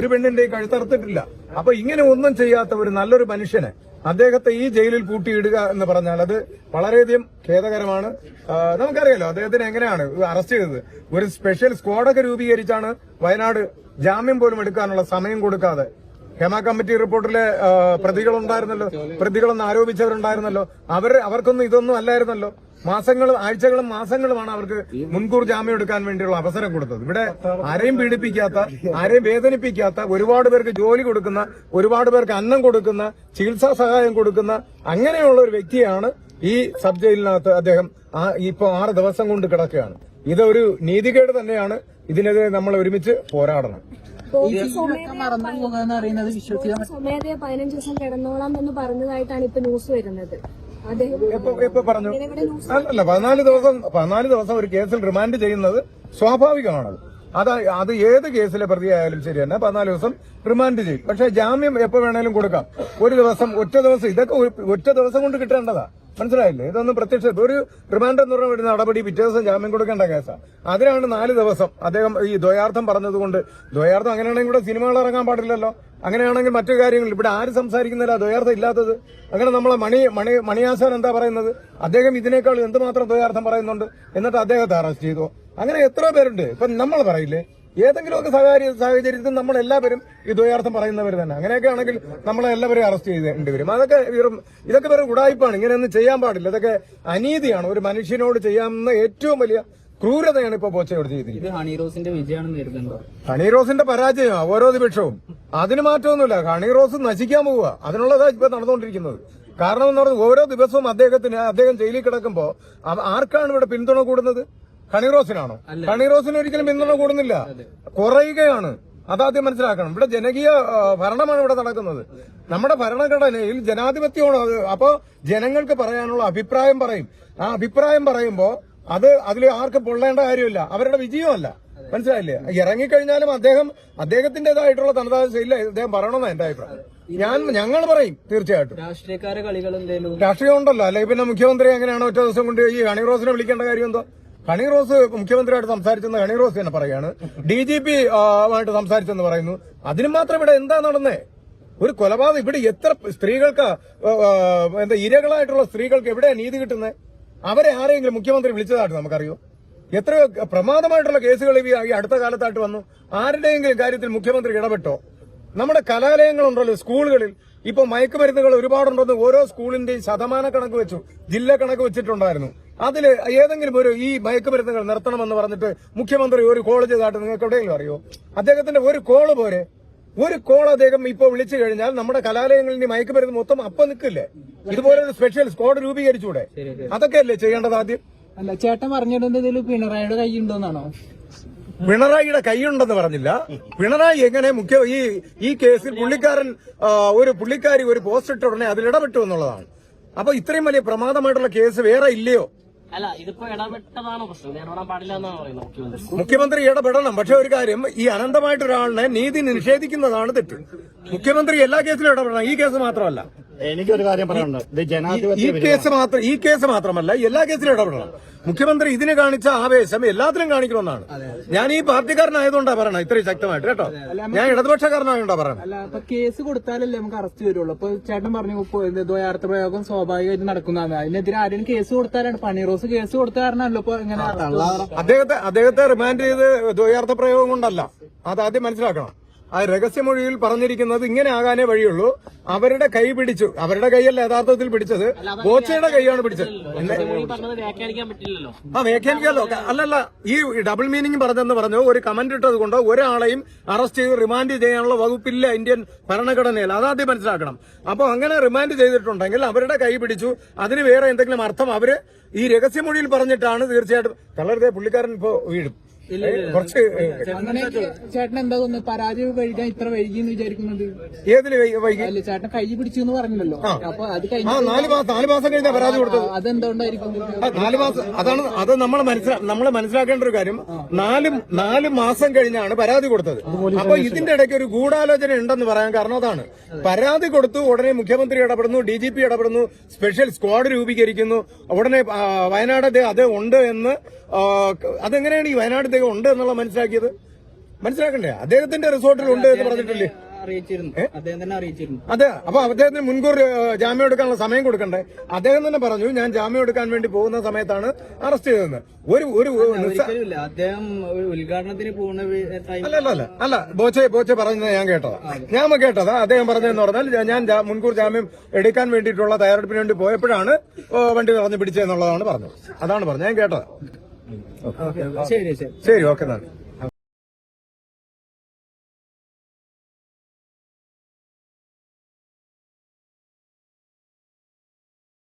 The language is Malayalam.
ഒരു പെണ്ണിന്റെ കഴുത്തറുത്തിട്ടില്ല അപ്പൊ ഇങ്ങനെ ഒന്നും ചെയ്യാത്ത ഒരു നല്ലൊരു മനുഷ്യനെ അദ്ദേഹത്തെ ഈ ജയിലിൽ കൂട്ടിയിടുക എന്ന് പറഞ്ഞാൽ അത് വളരെയധികം ഖേദകരമാണ്. നമുക്കറിയാലോ അദ്ദേഹത്തിന് എങ്ങനെയാണ് അറസ്റ്റ് ചെയ്തത്? ഒരു സ്പെഷ്യൽ സ്ക്വാഡൊക്കെ രൂപീകരിച്ചാണ് വയനാട് ജാമ്യം പോലും എടുക്കാനുള്ള സമയം കൊടുക്കാതെ. ഹേമ കമ്മിറ്റി റിപ്പോർട്ടിലെ പ്രതികളുണ്ടായിരുന്നല്ലോ പ്രതികളെന്ന് ആരോപിച്ചവരുണ്ടായിരുന്നല്ലോ. അവർ അവർക്കൊന്നും ഇതൊന്നും അല്ലായിരുന്നല്ലോ. മാസങ്ങളും ആഴ്ചകളും മാസങ്ങളുമാണ് അവർക്ക് മുൻകൂർ ജാമ്യം എടുക്കാൻ വേണ്ടിയുള്ള അവസരം കൊടുത്തത്. ഇവിടെ ആരെയും പീഡിപ്പിക്കാത്ത ആരെയും വേദനിപ്പിക്കാത്ത ഒരുപാട് പേർക്ക് ജോലി കൊടുക്കുന്ന ഒരുപാട് പേർക്ക് അന്നം കൊടുക്കുന്ന ചികിത്സാ സഹായം കൊടുക്കുന്ന അങ്ങനെയുള്ള ഒരു വ്യക്തിയാണ് ഈ സബ് ജയിലിനകത്ത് അദ്ദേഹം ഇപ്പോൾ ഇപ്പൊ ആറ് ദിവസം കൊണ്ട് കിടക്കുകയാണ്. ഇതൊരു നീതികേട് തന്നെയാണ്. ഇതിനെതിരെ നമ്മൾ ഒരുമിച്ച് പോരാടണം. സ്വമേധയെ പതിനഞ്ച് ദിവസം കിടന്നോളാം എന്ന് പറഞ്ഞതായിട്ടാണ് ഇപ്പൊ ന്യൂസ് വരുന്നത്. പറഞ്ഞു? അല്ലല്ല പതിനാല് ദിവസം പതിനാല് ദിവസം ഒരു കേസിൽ റിമാൻഡ് ചെയ്യുന്നത് സ്വാഭാവികമാണത്. അത് അത് ഏത് കേസിലെ പ്രതിയായാലും ശരി തന്നെ പതിനാല് ദിവസം റിമാൻഡ് ചെയ്യും. പക്ഷെ ജാമ്യം എപ്പോ വേണേലും കൊടുക്കാം. ഒരു ദിവസം ഒറ്റ ദിവസം ഇതൊക്കെ ഒറ്റ ദിവസം കൊണ്ട് കിട്ടേണ്ടതാ. മനസ്സിലായില്ലേ? ഇതൊന്നും പ്രത്യക്ഷ ഒരു റിമാൻഡ് എന്ന് പറഞ്ഞ നടപടി പിറ്റേ ദിവസം ജാമ്യം കൊടുക്കേണ്ട കേസാണ് അതിനാണ് നാല് ദിവസം അദ്ദേഹം ഈ ദ്വയാർത്ഥം പറഞ്ഞതുകൊണ്ട്. ദ്വയാർത്ഥം അങ്ങനെയാണെങ്കിൽ ഇവിടെ സിനിമകൾ ഇറങ്ങാൻ പാടില്ലല്ലോ. അങ്ങനെയാണെങ്കിൽ മറ്റു കാര്യങ്ങൾ. ഇവിടെ ആര് സംസാരിക്കുന്നില്ല? ദ്വയാർത്ഥം ഇല്ലാത്തത്. അങ്ങനെ നമ്മളെ മണി മണി മണിയാസാൻ എന്താ പറയുന്നത്? അദ്ദേഹം ഇതിനേക്കാൾ എന്തുമാത്രം ദ്വയാർത്ഥം പറയുന്നുണ്ട്? എന്നിട്ട് അദ്ദേഹത്തെ അറസ്റ്റ് ചെയ്തു. അങ്ങനെ എത്ര പേരുണ്ട്. ഇപ്പൊ നമ്മൾ പറയില്ലേ? ഏതെങ്കിലുമൊക്കെ സ്വകാര്യ സാഹചര്യത്തിൽ നമ്മൾ എല്ലാവരും ഈ ദ്വയാർത്ഥം പറയുന്നവർ തന്നെ. അങ്ങനെയൊക്കെ ആണെങ്കിൽ നമ്മളെ എല്ലാവരും അറസ്റ്റ് ചെയ്തേണ്ടി വരും. അതൊക്കെ വെറും ഇതൊക്കെ വെറും ഉടായ്പാണ്. ഇങ്ങനെയൊന്നും ചെയ്യാൻ പാടില്ല. ഇതൊക്കെ അനീതിയാണ്. ഒരു മനുഷ്യനോട് ചെയ്യാവുന്ന ഏറ്റവും വലിയ ക്രൂരതയാണ് ഇപ്പൊ പോച്ചയോട് ചെയ്തിരിക്കുന്നത്. ഹണിറോസിന്റെ വിജയമാണ് ഹണിറോസിന്റെ വിജയമാണെന്ന് കരുതുന്നുണ്ടോ? പരാജയമാണ് ഓരോ നിമിഷവും അതിന് മാറ്റമൊന്നുമില്ല. ഹണിറോസ് നശിക്കാൻ പോവുക. അതിനുള്ളതാ ഇപ്പൊ നടന്നുകൊണ്ടിരിക്കുന്നത്. കാരണം എന്ന് പറഞ്ഞാൽ ഓരോ ദിവസവും അദ്ദേഹത്തിന് അദ്ദേഹം ജയിലിൽ കിടക്കുമ്പോ ആർക്കാണ് ഇവിടെ പിന്തുണ കൂടുന്നത്? ഹണി റോസിനാണോ? ഹണി റോസിന് ഒരിക്കലും പിന്തുണ കൂടുന്നില്ല. കുറയുകയാണ്. അതാദ്യം മനസ്സിലാക്കണം. ഇവിടെ ജനകീയ ഭരണമാണ് ഇവിടെ നടക്കുന്നത്. നമ്മുടെ ഭരണഘടനയിൽ ജനാധിപത്യമാണ് അപ്പോ ജനങ്ങൾക്ക് പറയാനുള്ള അഭിപ്രായം പറയും. ആ അഭിപ്രായം പറയുമ്പോ അത് അതിൽ ആർക്കും പൊള്ളേണ്ട കാര്യമില്ല. അവരുടെ വിജയമല്ല. മനസ്സിലായില്ലേ? ഇറങ്ങിക്കഴിഞ്ഞാലും അദ്ദേഹം അദ്ദേഹത്തിന്റേതായിട്ടുള്ള തനതായ ശൈലിയിൽ അദ്ദേഹം പറയണമെന്നാണ് എന്റെ അഭിപ്രായം. ഞാൻ ഞങ്ങൾ പറയും തീർച്ചയായിട്ടും. രാഷ്ട്രീയക്കാരെ കളികൾ എന്തേലും രാഷ്ട്രീയം ഉണ്ടല്ലോ. അല്ലെങ്കിൽ പിന്നെ മുഖ്യമന്ത്രി എങ്ങനെയാണ് ഒറ്റ ദിവസം കൊണ്ട് ഈ ഹണിറോസിനെ വിളിക്കേണ്ട കാര്യം എന്തോ? ഹണി റോസ് മുഖ്യമന്ത്രിയായിട്ട് സംസാരിച്ചെന്ന് ഹണി റോസ് തന്നെ പറയാണ്. ഡി ജി പി ആയിട്ട് സംസാരിച്ചെന്ന് പറയുന്നു. അതിന് മാത്രം ഇവിടെ എന്താ നടന്നേ? ഒരു കൊലപാതകം ഇവിടെ എത്ര സ്ത്രീകൾക്ക് എന്താ ഇരകളായിട്ടുള്ള സ്ത്രീകൾക്ക് എവിടെയാണ് നീതി കിട്ടുന്നത് അവരെ ആരെങ്കിലും മുഖ്യമന്ത്രി വിളിച്ചതായിട്ട് നമുക്കറിയോ? എത്രയോ പ്രമാദമായിട്ടുള്ള കേസുകൾ ഈ അടുത്ത കാലത്തായിട്ട് വന്നു. ആരുടെയെങ്കിലും കാര്യത്തിൽ മുഖ്യമന്ത്രി ഇടപെട്ടോ? നമ്മുടെ കലാലയങ്ങളുണ്ടല്ലോ സ്കൂളുകളിൽ. ഇപ്പൊ മയക്കുമരുന്നുകൾ ഒരുപാടുണ്ടെന്ന് ഓരോ സ്കൂളിന്റെയും ശതമാന കണക്ക് വെച്ചു. ജില്ല കണക്ക് വെച്ചിട്ടുണ്ടായിരുന്നു. അതിൽ ഏതെങ്കിലും ഒരു ഈ മയക്കുമരുന്നുകൾ നിർത്തണമെന്ന് പറഞ്ഞിട്ട് മുഖ്യമന്ത്രി ഒരു കോൾ ചെയ്തതായിട്ട് നിങ്ങൾക്ക് എവിടെയെങ്കിലും അറിയോ? അദ്ദേഹത്തിന്റെ ഒരു കോൾ പോരെ. ഒരു കോൾ അദ്ദേഹം ഇപ്പോൾ വിളിച്ചു കഴിഞ്ഞാൽ നമ്മുടെ കലാലയങ്ങളിൽ ഈ മയക്കുമരുന്ന് മൊത്തം അപ്പം നിൽക്കില്ലേ? ഇതുപോലെ ഒരു സ്പെഷ്യൽ സ്ക്വാഡ് രൂപീകരിച്ചൂടെ? അതൊക്കെ അല്ലേ ചെയ്യേണ്ടത് ആദ്യം? അല്ല ചേട്ടൻ പറഞ്ഞിട്ടുണ്ട് ഇതിൽ പിണറായിയുടെ കൈ ഉണ്ടോന്നാണോ പിണറായിയുടെ കൈയുണ്ടെന്ന് പറഞ്ഞില്ല. പിണറായി എങ്ങനെ മുഖ്യ ഈ ഈ കേസിൽ പുള്ളിക്കാരൻ ഒരു പുള്ളിക്കാരി ഒരു പോസ്റ്റ് ഇട്ട ഉടനെ അതിൽ ഇടപെട്ടു എന്നുള്ളതാണ്. അപ്പൊ ഇത്രയും വലിയ പ്രമാദമായിട്ടുള്ള കേസ് വേറെ ഇല്ലയോ? അല്ല പ്രശ്നം? പാടില്ല എന്നാണ് പറയുന്നത് മുഖ്യമന്ത്രി. മുഖ്യമന്ത്രി ഇടപെടണം. പക്ഷെ ഒരു കാര്യം ഈ അനന്തമായിട്ട് ഒരാളിനെ നീതി നിഷേധിക്കുന്നതാണ് തെറ്റ്. മുഖ്യമന്ത്രി എല്ലാ കേസിലും ഇടപെടണം. ഈ കേസ് മാത്രമല്ല. എനിക്കൊരു കാര്യം പറയാനുണ്ട്. ഇത് ഈ കേസ് മാത്രം ഈ കേസ് മാത്രമല്ല എല്ലാ കേസിലും ഇടപെടണം. മുഖ്യമന്ത്രി ഇതിനെ കാണിച്ച ആവേശം എല്ലാത്തിലും കാണിക്കണമെന്നാണ്. ഞാൻ ഈ പാർട്ടിക്കാരനായതുകൊണ്ടാ പറയണം ഇത്രയും ശക്തമായിട്ട് കേട്ടോ? ഞാൻ ഇടതുപക്ഷക്കാരനായതുകൊണ്ടാ പറയണം അല്ല അപ്പൊ കേസ് കൊടുത്താലല്ലേ നമുക്ക് അറസ്റ്റ് വരുള്ളൂ? അപ്പൊ ചേട്ടൻ പറഞ്ഞു ദ്വയാർത്ഥ പ്രയോഗം സ്വാഭാവികമായിട്ട് നടക്കുന്നതാണ്. അതിനെതിരെ ആരും കേസ് കൊടുത്താലാണ് പണി. റോസ് കേസ് കൊടുത്ത കാരണമല്ലോ ഇപ്പൊ ഇങ്ങനെ അദ്ദേഹത്തെ അദ്ദേഹത്തെ റിമാൻഡ് ചെയ്ത് ദ്വയാർത്ഥ പ്രയോഗം കൊണ്ടല്ല. അത് ആദ്യം മനസ്സിലാക്കണം. ആ രഹസ്യമൊഴിയിൽ പറഞ്ഞിരിക്കുന്നത് ഇങ്ങനെ ആകാനേ വഴിയുള്ളൂ. അവരുടെ കൈ പിടിച്ചു. അവരുടെ കൈയല്ല യഥാർത്ഥത്തിൽ പിടിച്ചത്. ബോച്ചയുടെ കൈയാണ് പിടിച്ചത്. ആ വ്യാഖ്യാനിക്കാമല്ലോ അല്ലല്ല ഈ ഡബിൾ മീനിങ് പറഞ്ഞെന്ന് പറഞ്ഞു ഒരു കമന്റ് ഇട്ടത് കൊണ്ട് ഒരാളെയും അറസ്റ്റ് ചെയ്ത് റിമാൻഡ് ചെയ്യാനുള്ള വകുപ്പില്ല ഇന്ത്യൻ ഭരണഘടനയിൽ. അതാദ്യം മനസ്സിലാക്കണം. അപ്പോൾ അങ്ങനെ റിമാൻഡ് ചെയ്തിട്ടുണ്ടെങ്കിൽ അവരുടെ കൈ പിടിച്ചു. അതിന് വേറെ എന്തെങ്കിലും അർത്ഥം അവർ ഈ രഹസ്യമൊഴിയിൽ പറഞ്ഞിട്ടാണ് തീർച്ചയായിട്ടും. കളറുതെ പുള്ളിക്കാരൻ ഇപ്പോ വീഴും. കുറച്ച് ചേട്ടൻ എന്താ തോന്നുന്നത് പരാജയം കഴിക്കാൻ ഇത്ര വൈകി എന്ന് വിചാരിക്കുന്നത്? ഏതിൽ വൈകി? അല്ല ചേട്ടൻ കൈ പിടിച്ചു എന്ന് പറഞ്ഞല്ലോ അപ്പൊ അത് കഴിഞ്ഞ നാല് മാസം നാല് മാസം കഴിഞ്ഞാ പരാതി കൊടുത്തത്. അതെന്തുകൊണ്ടായിരിക്കും നാല് മാസം അതാണ് അത് നമ്മൾ മനസ്സിലാ നമ്മൾ മനസ്സിലാക്കേണ്ട ഒരു കാര്യം. നാല് നാല് മാസം കഴിഞ്ഞാണ് പരാതി കൊടുത്തത്. അപ്പൊ ഇതിന്റെ ഇടയ്ക്ക് ഒരു ഗൂഢാലോചന ഉണ്ടെന്ന് പറയാൻ കാരണം അതാണ്. പരാതി കൊടുത്തു ഉടനെ മുഖ്യമന്ത്രി ഇടപെടുന്നു ഡി ജി പി ഇടപെടുന്നു സ്പെഷ്യൽ സ്ക്വാഡ് രൂപീകരിക്കുന്നു ഉടനെ വയനാട് അത് ഉണ്ട് എന്ന് അതെങ്ങനെയാണ് ഈ വയനാട് ദേ ഉണ്ട് എന്നുള്ള മനസ്സിലാക്കിയത്? മനസ്സിലാക്കണ്ടേ? അദ്ദേഹത്തിന്റെ റിസോർട്ടിൽ ഉണ്ട് എന്ന് പറഞ്ഞിട്ടില്ലേ? അദ്ദേഹം അതെ അപ്പൊ അദ്ദേഹത്തിന് മുൻകൂർ ജാമ്യം എടുക്കാനുള്ള സമയം കൊടുക്കണ്ടേ? അദ്ദേഹം തന്നെ പറഞ്ഞു ഞാൻ ജാമ്യം എടുക്കാൻ വേണ്ടി പോകുന്ന സമയത്താണ് അറസ്റ്റ് ചെയ്തതെന്ന്. ഒരു ഒരു അദ്ദേഹം ഉദ്ഘാടനത്തിന് പോകുന്ന അല്ല അല്ല അല്ല അല്ല. ബോച്ചെ ബോച്ചെ പറഞ്ഞത് ഞാൻ കേട്ടതാ. ഞാൻ കേട്ടതാ. അദ്ദേഹം പറഞ്ഞതെന്ന് പറഞ്ഞാൽ ഞാൻ- മുൻകൂർ ജാമ്യം എടുക്കാൻ വേണ്ടിയിട്ടുള്ള തയ്യാറെടുപ്പിന് വേണ്ടി പോയപ്പോഴാണ് വണ്ടി പറഞ്ഞു പിടിച്ചതെന്നുള്ളതാണ് പറഞ്ഞത്. അതാണ് പറഞ്ഞത്. ഞാൻ കേട്ടതാ. ശരി ശരി. ഓക്കെ എന്നാൽ